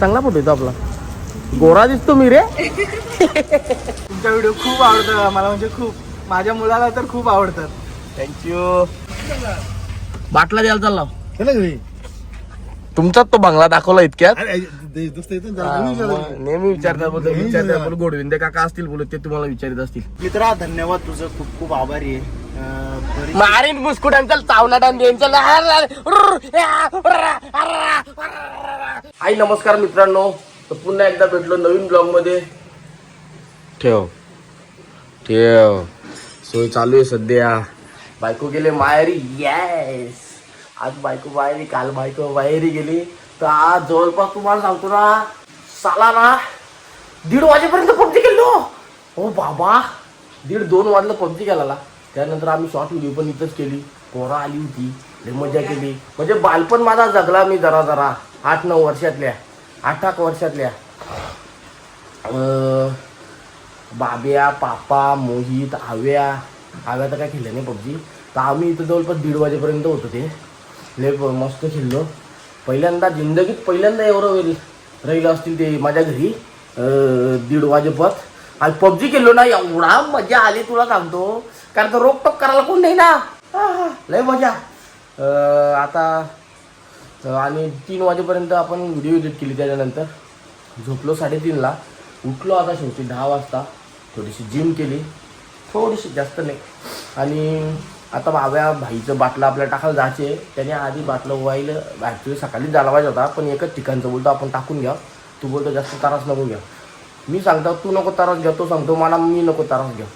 चांगला फोटो येतो आपला गोरा दिसतो मी रे तुमचा व्हिडिओ खूप आवडतं मला म्हणजे खूप माझ्या मुलाला तर खूप आवडतात थँक्यू बाटला द्यायला चालला तुमचाच तो बंगला दाखवला इतक्यात हा, नेहमी विचारतात बोलतो विचारतात बोल गोडविंदे काका असतील बोलत ते तुम्हाला विचारित असतील मित्रा धन्यवाद तुझं खूप खूप आभारी आहे अं, बरी- मारीन बुस्कुट आमच्या चावना हाय नमस्कार मित्रांनो. तर पुन्हा एकदा भेटलो नवीन ब्लॉगमध्ये ठेव. ठेव. सोय चालू आहे सध्या. बायको गेले माहेरी. येस आज बायको बाहेरी काल बायको बाहेरी गेली. तर आज जवळपास तुम्हाला सांगतो ना साला ना दीड वाजेपर्यंत पबजी गेलो हो बाबा दीड दोन वाजलं पबजी केला त्यानंतर आम्ही शॉर्ट व्हिडिओ पण इथंच केली. पोरा आली होती. लय मजा केली. म्हणजे बालपण माझा जगला मी जरा जरा. आठ नऊ वर्षातल्या आठ आठ वर्षातल्या. बाब्या पापा मोहित आव्या. आव्या तर काय खेळल्या नाही पबजी. तर आम्ही इथं जवळपास दीड वाजेपर्यंत होतो ते. लय मस्त खेळलो. पहिल्यांदा जिंदगीत पहिल्यांदा एवढं वेळ राहिलं असतील ते माझ्या घरी. दीड वाजेपत आणि पबजी खेळलो ना एवढा मजा आली तुला सांगतो. कारण तर रोकटोक करायला कोण नाही ना. लय मजा. आता तर आणि तीन वाजेपर्यंत आपण व्हिडिओ एडिट केली त्याच्यानंतर. झोपलो साडेतीनला. उठलो आता शेवटी दहा वाजता. थोडीशी जिम केली. थोडीशी जास्त नाही. आणि आता भाव्या भाईचं बाटलं आपल्याला टाकायला जायचे त्याने आधी बाटलं व्हायला ॲक्च्युली सकाळीच झाला पाहिजे होता. पण एकच ठिकाणचं बोलतो आपण टाकून घ्या. तू बोलतो जास्त तारास नको घ्या मी सांगतो तू नको तारास घ्या तो सांगतो मला मी नको तारास घ्या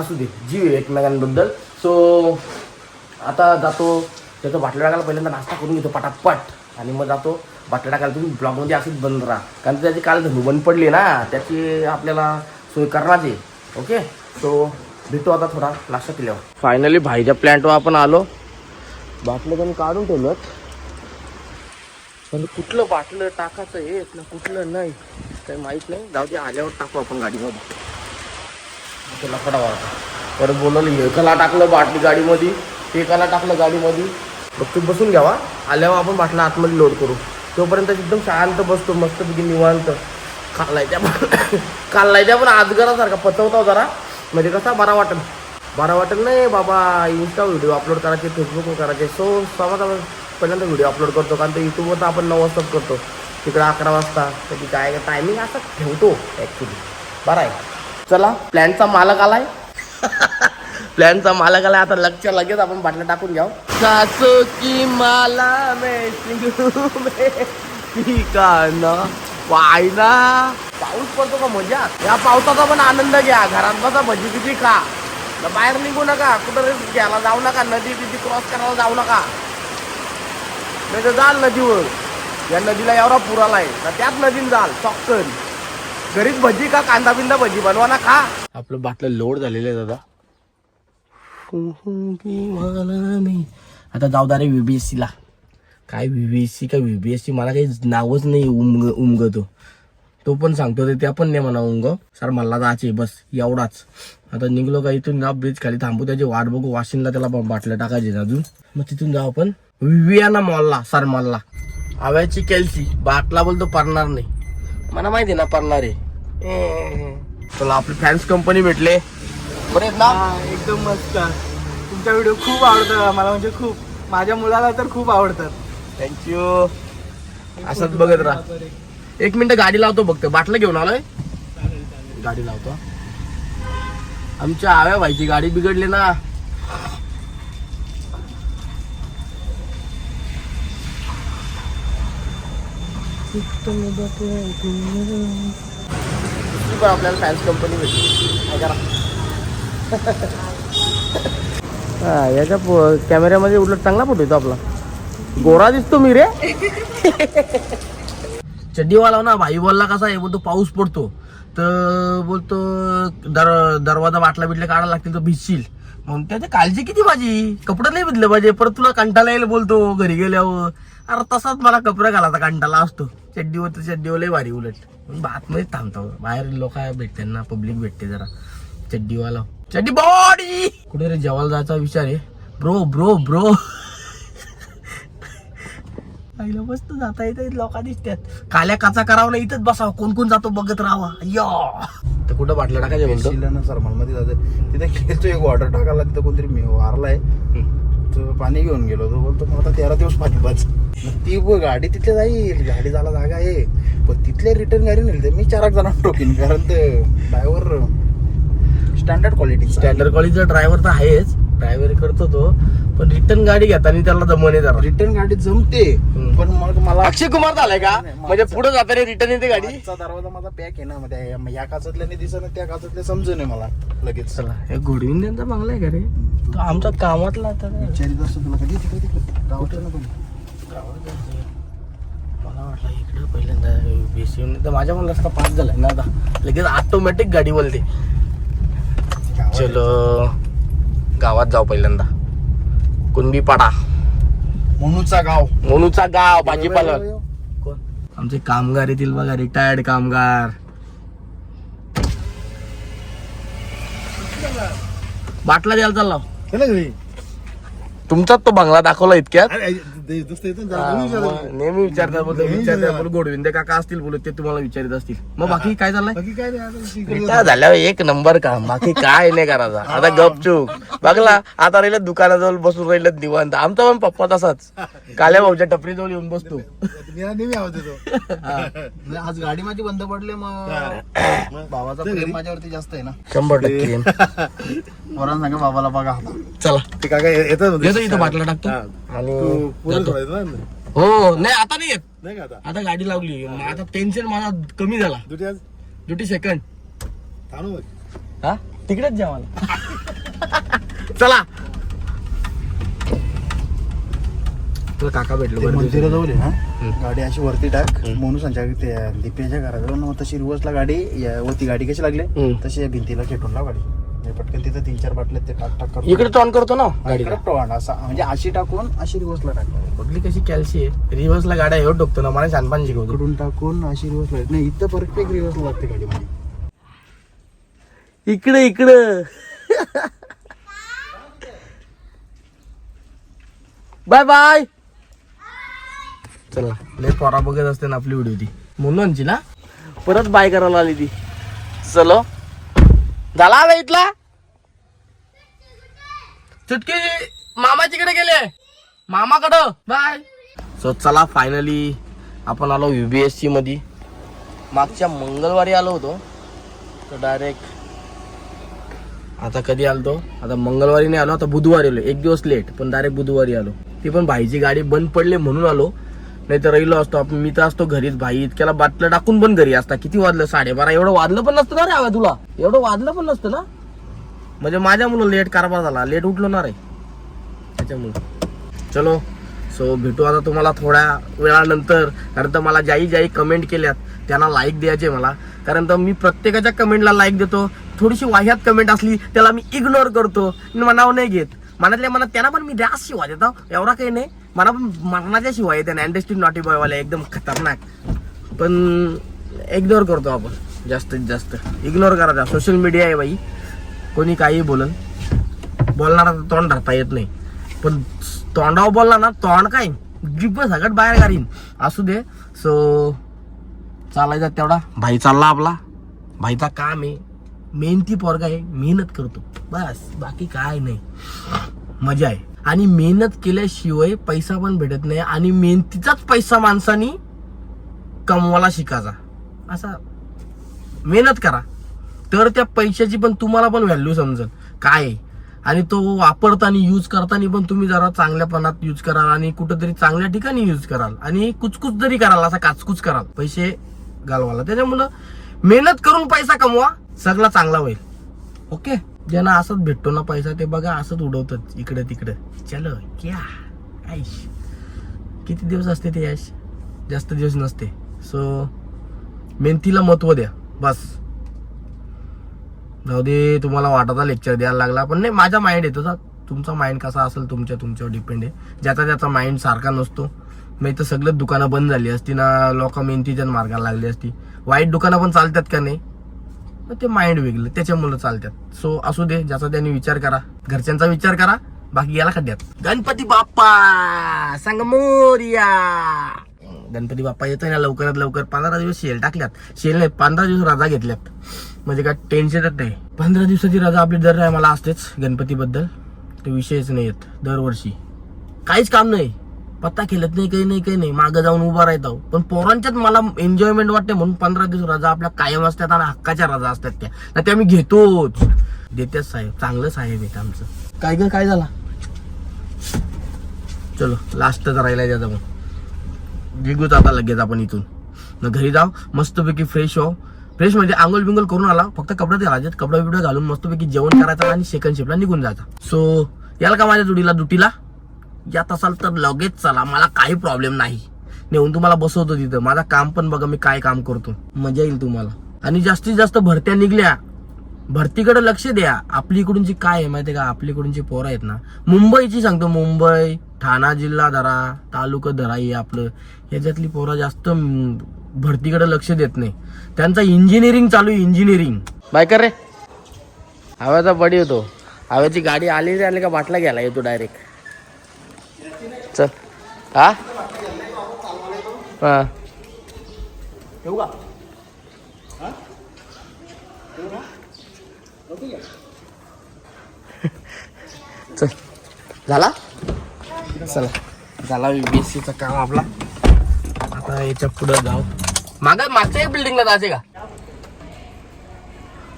असू दे जीव एकमेकांबद्दल. सो आता जातो. त्याचं बाटल्या टाकायला पहिल्यांदा नाश्ता करून घेतो पटापट. आणि मग जातो बाटल्या टाकायला तुम्ही ब्लॉगमध्ये असंच बंद राहा. कारण त्याची काल धनु बंद पडली ना त्याची आपल्याला सोय करण्याची ओके सो भेटू आता थोडा नाश्ता केल्यावर फायनली भाईच्या प्लॅन्टवर आपण आलो. बाटलं पण काढून ठेवलं पण कुठलं बाटलं टाकायचं येत ना कुठलं नाही. काही माहीत नाही. जाऊ दे आल्यावर टाकू आपण गाडीमध्ये. त्याला फटावा परत बोलवलं एकाला टाकलं बाटली गाडीमध्ये एकाला टाकलं गाडीमध्ये. फक्त बसून घ्यावा. आल्यावर आपण बाटला आतमध्ये लोड करू. तोपर्यंत एकदम शांत बसतो मस्तपैकी निवांत. खाल्लायच्या पण खाल्लायच्या पण आजगरासारखा पचवता जरा. म्हणजे कसा बरा वाटेल. बरा वाटेल नाही बाबा इंस्टा व्हिडिओ अपलोड करायचे फेसबुकवर करायचे. सो समज आपण पहिल्यांदा व्हिडिओ अपलोड करतो. कारण ते यूट्यूबवर तर आपण नऊ वाजताच करतो. तिकडं अकरा वाजता. कधी काय टायमिंग असं ठेवतो ॲक्च्युली बरं आहे. चला प्लॅनचा मालक आलाय. प्लॅनचा मालक आला आता लक्ष लगेच आपण बाटल्या टाकून घ्याव. सासू की माला में सिंगरू पाऊस पडतो का मजा? या पावसाचा पण आनंद घ्या. घरात बसा भजी किती खा. बाहेर निघू नका. कुठं घ्यायला जाऊ नका. नदी तिथे क्रॉस करायला जाऊ नका. नाही तर जाल नदीवर. या नदीला एवढा पूर आलाय तर त्याच नदीन जाल. चॉक्कन घरीच भजी का कांदा बिंदा भजी बनवा ना खा. आपलं बाटलं लोड झालेलं आहे दादा. आता जाऊ दा रे व्हीबीएससी ला. काय व्हीबीएससी का व्हीबीएससी मला काही नावच नाही उमग उमगतो. तो पण सांगतो ते त्या पण नाही म्हणा उमग. सर मला जायचे बस एवढाच. आता निघलो का इथून जा ब्रिज खाली थांबू. त्याची वाट बघू वाशिनला त्याला बाटल्या टाकायचे अजून. मग तिथून जाऊ आपण. विवियाना मॉलला सर मॉलला. आव्याची केलसी. बाटला बोलतो पडणार नाही. मला माहिती आहे ना पडणार आहे. चला आपली फॅन्स कंपनी भेटले. बरे आहेत ना? हा, एकदम मस्त. तुमचा व्हिडिओ खूप आवडतं. मला म्हणजे खूप माझ्या मुलाला तर खूप आवडतात. थँक्यू असंच बघत राहा. एक मिनिट गाडी लावतो बघतो बाटलं घेऊन आलोय. गाडी लावतो. आमच्या आव्या व्हायची गाडी बिघडली ना. दुसरी पण आपल्याला फॅन्स कंपनी भेटली. करा? हा याच्या कॅमेऱ्यामध्ये उलट चांगला फोटो येतो आपला. गोरा दिसतो मी रे. चड्डीवाला ना भाई बोलला कसा आहे बोलतो पाऊस पडतो. तर बोलतो दर दरवाजा बाटला बिटला काढायला लागतील तर भिजशील. मग त्याची काळजी किती माझी कपडे नाही बदले पाहिजे परत तुला कंटाळा येईल बोलतो घरी गेल्यावर. अरे तसाच मला कपडा घालायचा कंटाळा असतो. चड्डीवर तर चड्डीवर लय भारी उलट. मग आतमध्येच थांबतो. बाहेर लोक भेटते ना पब्लिक भेटते जरा. चड्डीवाला. चड्डी बॉडी कुठे रे जेवायला जायचा विचार आहे ब्रो ब्रो ब्रो आईला मस्त जाता येतं लोक दिसतात काल्या काचा करावं ना इथंच बसावं कोण कोण जातो बघत राहावा तर कुठं बाटल्या टाकायचे बोलतो शिला ना सरमाल मध्ये जाते तिथे खेळतो एक वॉटर टाकायला तिथं कोणतरी मी वारलाय तो पाणी घेऊन गेलो तो बोलतो मग आता तेरा दिवस पाणी पाच ती गाडी तिथे जाईल गाडी जायला जागा आहे पण तिथले रिटर्न गाडी नेली तर मी चार जणांना टोकीन कारण ते ड्रायव्हर स्टँडर्ड क्वालिटी स्टँडर्ड कॉलेजचा ड्रायव्हर तर आहेच. ड्रायव्हर करतो तो. पण रिटर्न गाडी घेताना त्याला जमवणे जरा. रिटर्न गाडी जमते. पण मग मला अक्षय कुमार झालाय का? नाही, म्हणजे पुढे जाताना रिटर्न येते गाडी. दरवाजा माझा पॅक आहे ना मध्ये या- या काचातल्याने दिसत ना त्या काचातले समजू नये मला लगेच. चला हे घोडविंद त्यांचा बंगला आहे का रे? तो आमच्या कामातला आता? विचारित असतो तुला कधी तिकडे तिकडे गावठं ना पण. मला वाटलं इकडे पहिल्यांदा बेसी तर माझ्या मला रस्ता पास झालाय ना आता. लगेच ऑटोमॅटिक गाडी बोलते गावात चलो गावात जाऊ पहिल्यांदा. कुणबी पाडा मनूचा गाव. मोनूचा गाव भाजीपाला. कोण? आमचे कामगार येतील बघा रिटायर्ड कामगार. बाटला द्यायला चालला. तुमचाच तो बंगला दाखवला इतक्यात? नेहमी विचारतात बोलतो नेहमी विचारतात विचारतात. बोल गोडविंदे काका असतील बोलत ते तुम्हाला विचारित असतील. मग बाकी काय चाललंय? झाल्यावर एक नंबर काम बाकी काय नाही करायचा. आता गपचूप. बघला आता राहिलं दुकानाजवळ बसून राहिलं निवांत. आमचा पण पप्पा तसाच. काल्या भाऊच्या टपरीजवळ येऊन बसतो. आज गाडी माझी बंद पडली मग भावाचा प्रेम माझ्यावरती जास्त आहे ना. शंभर टक्के. सांगा बाबाला बघा चला. ते काय येतात. येतो इथं बाटला टाकतो. आणि जातो. हो नाही आता नाही येत. नाही का आता? आता गाडी लावली. मग आता टेन्शन माझा कमी झाला. दुटी आज? ड्युटी सेकंड थांबू बघ. हा? तिकडेच जा मला. चला. तुला काका भेटलो ते बरं आहे हम्म. ना गाडी अशी वरती टाक. म्हणून त्या लिपियाच्या घराजवळ ना मग तशी रिवर्सला गाडी या- वरती गाडी कशी लागली? हम्म. तशी या भिंतीला खेटून लाव गाडी. पटकन तिथं तीन चार बाटले ते टाक टाक करून इकडे टॉन करतो ना गाडीला. इकडे टोन असा म्हणजे अशी टाकून अशी रिवर्सला टाक. बघली कशी कॅल्सी आहे. रिव्हर्सला गाड्या एवढं टोकतो ना मला छानपान शिकवतो. इकडून टाकून अशी रिवर्सला नाही इथं परफेक्ट रिवर्सला लागते गाडी माझी इकडे इकडं. Bye bye. चला. लय पोरा बघत असते ना आपली व्हिडिओ ती. म्हणूनची ना? परत बाय करायला आली ती. चलो. झाला हवा इथला? चुटकी मामाचीकडे गेले. मामाकडं बाय. सो चला फायनली आपण आलो युबीएससी मध्ये मागच्या मंगळवारी आलो होतो. तर डायरेक्ट आता कधी आलतो? आता मंगळवारी नाही आलो आता बुधवारी आलो. एक दिवस लेट पण डायरेक्ट बुधवारी आलो. ती पण भाईची गाडी बंद पडली म्हणून आलो. नाही तर राहिलो असतो आपण. मी तर असतो घरीच भाई इतक्याला बाटलं टाकून पण घरी असता. किती वाजलं? साडेबारा. एवढं वाजलं पण नसतं ना रे आवा तुला. एवढं वाजलं पण नसतं ना? म्हणजे माझ्या मुलं लेट कारभार झाला. लेट उठलो ना रे. त्याच्यामुळे. चलो. सो भेटू आता तुम्हाला थोड्या वेळानंतर. कारण तर मला ज्याही ज्याही कमेंट केल्यात त्यांना लाईक द्यायचे मला. कारण तर मी प्रत्येकाच्या कमेंटला लाईक देतो. थोडीशी वाह्यात कमेंट असली त्याला मी इग्नोर करतो. मनाव नाही घेत. मनातल्या मनात त्यांना पण मी द्या शिवाय देतो. एवढा काही नाही. मला पण मरणाच्या शिवाय येते अँडेस्टिन नॉटी बॉयवाले एकदम खतरनाक. पण इग्नोर करतो आपण. जास्तीत जास्त. इग्नोर करायचा सोशल मीडिया आहे बाई. कोणी काही बोलन बोलणारा तर तोंड राहता येत नाही. पण तोंडावर बोलला ना तोंड काय? जिब्ब सगळं बाहेर काढीन असू दे. सो चालायचा तेवढा. भाई चालला आपला. भाईचा काम आहे. मेहनती पोरगा आहे. मेहनत करतो. बस. बाकी काय नाही. मजा आहे. आणि मेहनत केल्याशिवाय पैसा पण भेटत नाही आणि मेहनतीचाच पैसा माणसानी कमवायला शिकायचा. असा मेहनत करा. तर त्या पैशाची पण तुम्हाला पण व्हॅल्यू समजेल. काय? आणि तो वापरताना यूज करताना पण तुम्ही जरा चांगल्यापणात यूज कराल आणि कुठंतरी चांगल्या ठिकाणी यूज कराल आणि कुचकुच जरी कराल असा काचकुच कराल पैसे घालवायला. त्याच्यामुळं मेहनत करून पैसा कमवा सगळा चांगला होईल. ओके ज्यांना असंच भेटतो ना पैसा ते बघा असंच उडवतात इकडे तिकडे. चलो क्या? ऐश. किती दिवस असते ते ऐश? जास्त दिवस नसते. सो मेहनतीला महत्त्व द्या. बस. जाऊ दे तुम्हाला वाटाचा लेक्चर द्यायला लागला. पण नाही माझा माइंड येतो सर. तुमचा माइंड कसा असेल तुमच्या तुमच्यावर डिपेंड आहे. ज्याचा त्याचा माइंड सारखा नसतो. नाही तर सगळंच दुकानं बंद झाली असती ना लोक मेहनतीच्या मार्गाला लागली असती. वाईट दुकानं पण चालतात का नाही? मग ते माइंड वेगळं. त्याच्यामुळे चालतात सो असू दे ज्याचा त्यांनी विचार करा. घरच्यांचा विचार करा. बाकी याला खड्ड्यात. गणपती बाप्पा! सांग मोरिया! गणपती बाप्पा येतोय ना लवकरात लवकर. पंधरा दिवस शेल टाकल्यात. शेल नाही पंधरा दिवस रजा घेतल्यात. म्हणजे काय टेन्शनच नाही. पंधरा दिवसाची रजा आपली दर मला असतेच गणपतीबद्दल. ते विषयच नाही येत दरवर्षी. काहीच काम नाही. पत्ता खेळत नाही काही नाही काही नाही. मागं जाऊन उभा राहतो पण पोरांच्यात मला एन्जॉयमेंट वाटते म्हणून पंधरा दिवस रजा आपल्या कायम असतात आणि हक्काच्या रजा असतात त्या. ना त्या मी घेतोच. देतेच साहेब. चांगलं साहेब आहे आमचं. काय ग काय झाला? चलो लास्टच राहिला त्याचा मग. निघूच आता लगेच आपण इथून. मग घरी जाऊ मस्तपैकी फ्रेश हो. फ्रेश म्हणजे आंघोळ बिंगोल करून आला. फक्त कपडे घालायचे कपडे बिपडे घालून मस्तपैकी जेवण करायचं आणि सेकंड शिपला निघून जायचा. सो याला का माझ्या जोडीला दुटीला? यात असाल तर लगेच चला मला काही प्रॉब्लेम नाही. नेऊन तुम्हाला बसवतो तिथं. माझा काम पण बघा मी काय काम करतो. मजा येईल तुम्हाला. आणि जास्तीत जास्त भरत्या निघल्या. भरतीकडे लक्ष द्या. आपली इकडूनची काय आहे माहितीये का? आपली इकडूनची पोरं आहेत ना. मुंबईची सांगतो. मुंबई ठाणा जिल्हा धरा तालुका धरा हे आपलं. याच्यातली पोरं जास्त भरतीकडे लक्ष देत नाही. त्यांचा इंजिनिअरिंग चालू आहे इंजिनिअरिंग बायकर रे. हव्याचा बडी होतो. हव्याची गाडी आली रे आली का बाटला घ्यायला? येतो डायरेक्ट चल हा? हा. ठेवू का? चल. झाला? चला. झाला बीएससीचं काम आपला. आता याच्यापुढे जाऊ. माग मागच्या बिल्डिंगला जायचे का?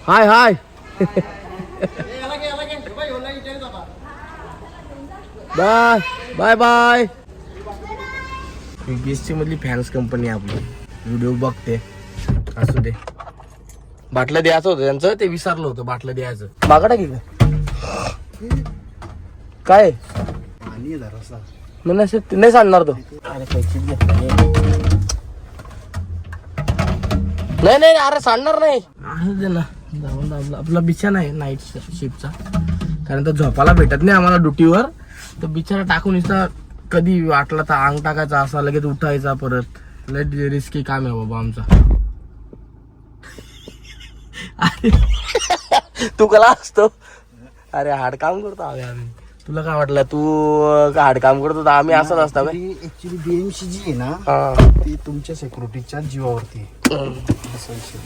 Hi hi. Bye bye bye. BSc मधली फॅन्स कंपनी आहे आपली. व्हिडिओ बघते. असू दे. बाटलं द्यायचं होतं त्यांचं ते विसरलं होतं बाटलं द्यायचं. मागडा की काय? पाणी जरासा नाही ते नाही सांगणार तो. अरे पैसे नाही नाही अरे सांगणार नाही. आपला आपला बिछाना आहे नाईट शिफ्टचा कारण तर झोपायला भेटत नाही आम्हाला ड्युटीवर तर बिछाना टाकून इथं कधी वाटला तर अंग टाकायचा असा लगेच उठायचा परत. लय रिस्की काम आहे बाबा आमचा. तू कला असतो. अरे हाड काम करतो आम्ही आम्ही. तुला काय वाटलं? तू हाड काम करतो तर आम्ही असंच असतो ऍक्च्युली बीएमसी जी आहे ना. ती तुमच्या सिक्युरिटीच्या जीवावरती. असा विषय.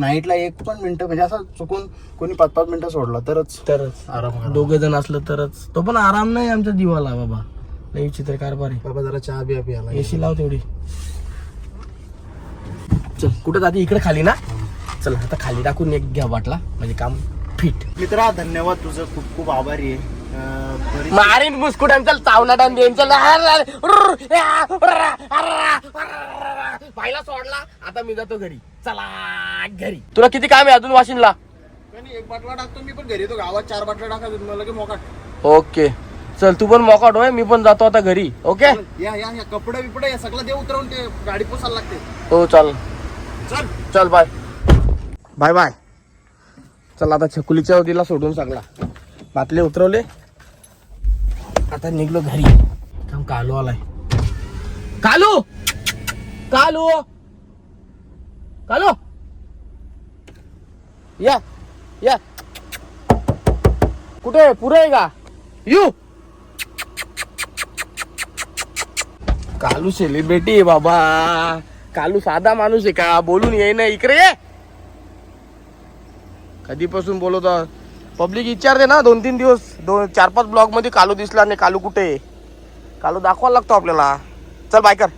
नाईटला एक पण मिनिटं म्हणजे असं चुकून कोणी पाच पाच मिनिटं सोडला तरच तरच आराम. दोघ जण असलं तरच तो पण आराम नाही आमच्या जीवाला बाबा लई विचित्र कारभार आहे बाबा जरा चहा बिया पियाला एसी लाव तेवढी चल कुठं जाते इकडे खाली ना चल आता खाली टाकून एक घ्या वाटला म्हणजे काम फिट मित्रा धन्यवाद तुझं खूप खूप आभारी आहे मारीन मुस्कुटान चल चावला टान देईन चल पाहिला सोडला आता मी जातो घरी चला घरी. तुला किती काम आहे अजून वाशिनला काही नाही, एक बाटला टाकतो मी पण घरी येतो गावात. चार बाटल्या टाका मला की मोका ओके. चल तू पण मोकाट होय मी पण जातो आता घरी. ओके? या या या. कपडे बिपडे या सगळं दे उतरवून ते गाडी पोसायला लागते. हो चल. चल. चल बाय. Bye bye. चल आता छकुलीच्या वतीला सोडून सगळा. बातले उतरवले. आता निघलो घरी. थांब कालू आलाय. कालू! कालू! चालो या या. कुठे पुरे आहे का? यू. कालू सेलिब्रिटी आहे बाबा. कालू साधा माणूस आहे का? बोलून ये ना इकडे ये. कधीपासून बोलत पब्लिक विचारते ना दोन तीन दिवस. दोन चार पाच ब्लॉगमध्ये कालू दिसला नाही कालू कुठे कालू दाखवायला लागतो आपल्याला. चल बायकर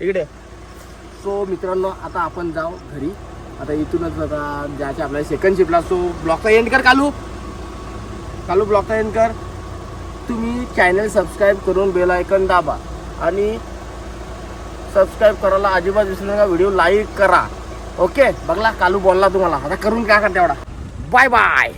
इकडे. सो मित्रांनो आता आपण जाऊ घरी. आता इथूनच आता जायचे आपल्याला सेकंड शिपला सो ब्लॉगचा एंड कर कालू. कालू ब्लॉगचा एंड कर. तुम्ही चॅनल सबस्क्राईब करून बेल आयकन दाबा. आणि सबस्क्राईब करायला अजिबात विसरू नका. व्हिडिओ लाईक करा. ओके बघला कालू बोलला तुम्हाला. आता करून काय करते एवढा? Bye bye